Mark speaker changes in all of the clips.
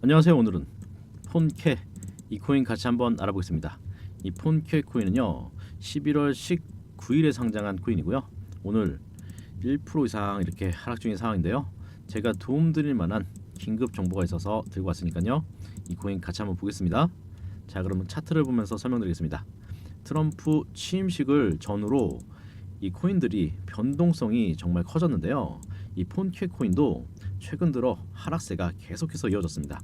Speaker 1: 안녕하세요. 오늘은 폰캐 이 코인 같이 한번 알아보겠습니다. 이 폰캐 코인은요 11월 19일에 상장한 코인이고요. 오늘 1% 이상 이렇게 하락 중인 상황인데요. 제가 도움드릴 만한 긴급 정보가 있어서 들고 왔으니까요. 이 코인 같이 한번 보겠습니다. 자 그러면 차트를 보면서 설명드리겠습니다. 트럼프 취임식을 전후로 이 코인들이 변동성이 정말 커졌는데요. 이 폰캐 코인도 최근 들어 하락세가 계속해서 이어졌습니다.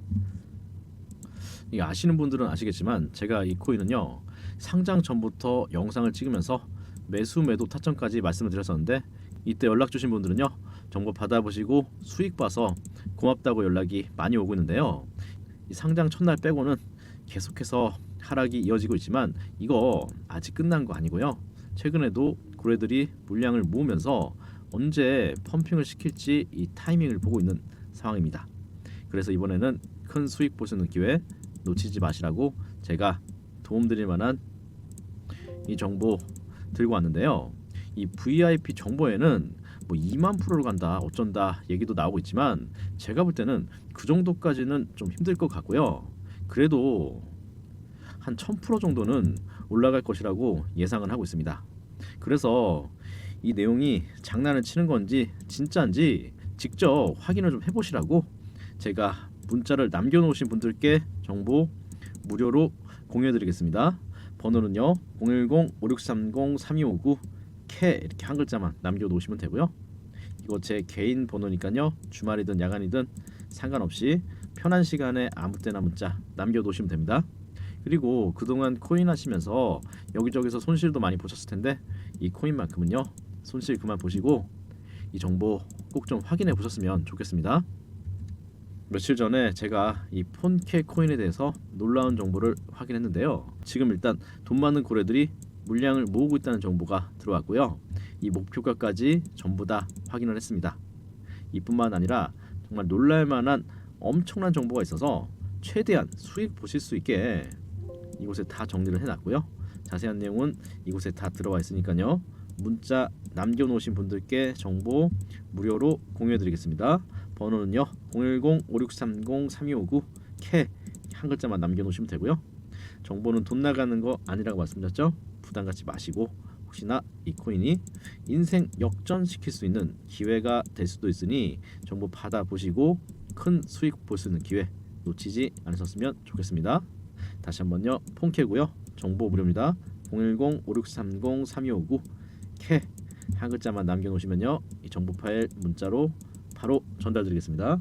Speaker 1: 이 아시는 분들은 아시겠지만 제가 이 코인은요 상장 전부터 영상을 찍으면서 매수 매도 타점까지 말씀을 드렸었는데 이때 연락 주신 분들은요 정보 받아보시고 수익 봐서 고맙다고 연락이 많이 오고 있는데요 이 상장 첫날 빼고는 계속해서 하락이 이어지고 있지만 이거 아직 끝난 거 아니고요 최근에도 고래들이 물량을 모으면서 언제 펌핑을 시킬지 이 타이밍을 보고 있는 상황입니다. 그래서 이번에는 큰 수익 보시는 기회 놓치지 마시라고 제가 도움드릴 만한 이 정보 들고 왔는데요. 이 VIP 정보에는 뭐 2만 프로로 간다 어쩐다 얘기도 나오고 있지만 제가 볼 때는 그 정도까지는 좀 힘들 것 같고요. 그래도 한 1000% 정도는 올라갈 것이라고 예상을 하고 있습니다. 그래서 이 내용이 장난을 치는 건지 진짜인지 직접 확인을 좀 해보시라고 제가 문자를 남겨놓으신 분들께 정보 무료로 공유해드리겠습니다. 번호는요 010-5630-3259캐 이렇게 한 글자만 남겨놓으시면 되고요. 이거 제 개인 번호니까요 주말이든 야간이든 상관없이 편한 시간에 아무 때나 문자 남겨놓으시면 됩니다. 그리고 그동안 코인 하시면서 여기저기서 손실도 많이 보셨을 텐데 이 코인만큼은요 손실 그만 보시고 이 정보 꼭 좀 확인해 보셨으면 좋겠습니다. 며칠 전에 제가 이 폰캐 코인에 대해서 놀라운 정보를 확인했는데요. 지금 일단 돈 많은 고래들이 물량을 모으고 있다는 정보가 들어왔고요. 이 목표가까지 전부 다 확인을 했습니다. 이뿐만 아니라 정말 놀랄 만한 엄청난 정보가 있어서 최대한 수익 보실 수 있게 이곳에 다 정리를 해놨고요. 자세한 내용은 이곳에 다 들어와 있으니까요. 문자 남겨놓으신 분들께 정보 무료로 공유해드리겠습니다. 번호는요 010-5630-3259캐한 글자만 남겨놓으시면 되고요. 정보는 돈 나가는 거 아니라고 말씀드렸죠. 부담 갖지 마시고 혹시나 이 코인이 인생 역전시킬 수 있는 기회가 될 수도 있으니 정보 받아보시고 큰 수익 볼 수 있는 기회 놓치지 않으셨으면 좋겠습니다. 다시 한번요. 폰캐고요. 정보 무료입니다. 010-5630-3259 캐 한 글자만 남겨놓으시면요. 이 정보 파일 문자로 바로 전달드리겠습니다